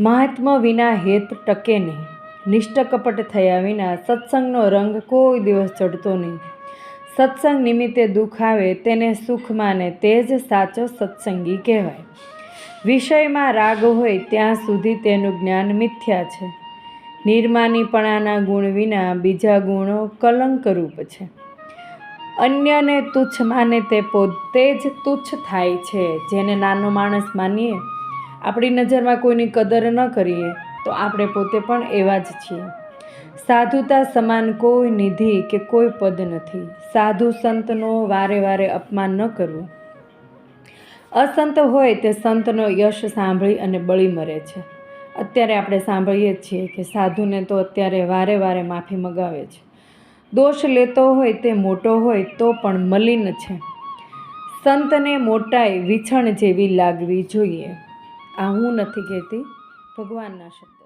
મહાત્મા વિના હેત ટકે નહીં. નિષ્ઠકપટ થયા વિના સત્સંગનો રંગ કોઈ દિવસ ચડતો નહીં. સત્સંગ નિમિત્તે દુઃખ આવે તેને સુખ માને તે જ સાચો સત્સંગી કહેવાય. વિષયમાં રાગ હોય ત્યાં સુધી તેનું જ્ઞાન મિથ્યા છે. નિર્માનીપણાના ગુણ વિના બીજા ગુણો કલંકરૂપ છે. અન્યને તુચ્છ માને તે પોતે જ તુચ્છ થાય છે, જેને નાનો માણસ માનીએ આપણી નજરમાં કોઈની કદર ન કરીએ, તો આપણે પોતે પણ એવા જ છીએ. સાધુતા સમાન કોઈ નિધિ કે કોઈ પદ નથી. સાધુ સંતનો વારે વારે અપમાન ન કરવું. અસંત હોય તે સંતનો યશ સાંભળી અને બળી મરે છે. અત્યારે આપણે સાંભળીએ છીએ કે સાધુને તો અત્યારે વારે વારે માફી મગાવે છે. દોષ લેતો હોય તે મોટો હોય તો પણ મલિન છે. સંતને મોટાઈ વિછણ જેવી લાગવી જોઈએ. આ હું નથી કહેતી ભગવાનના શબ્દ.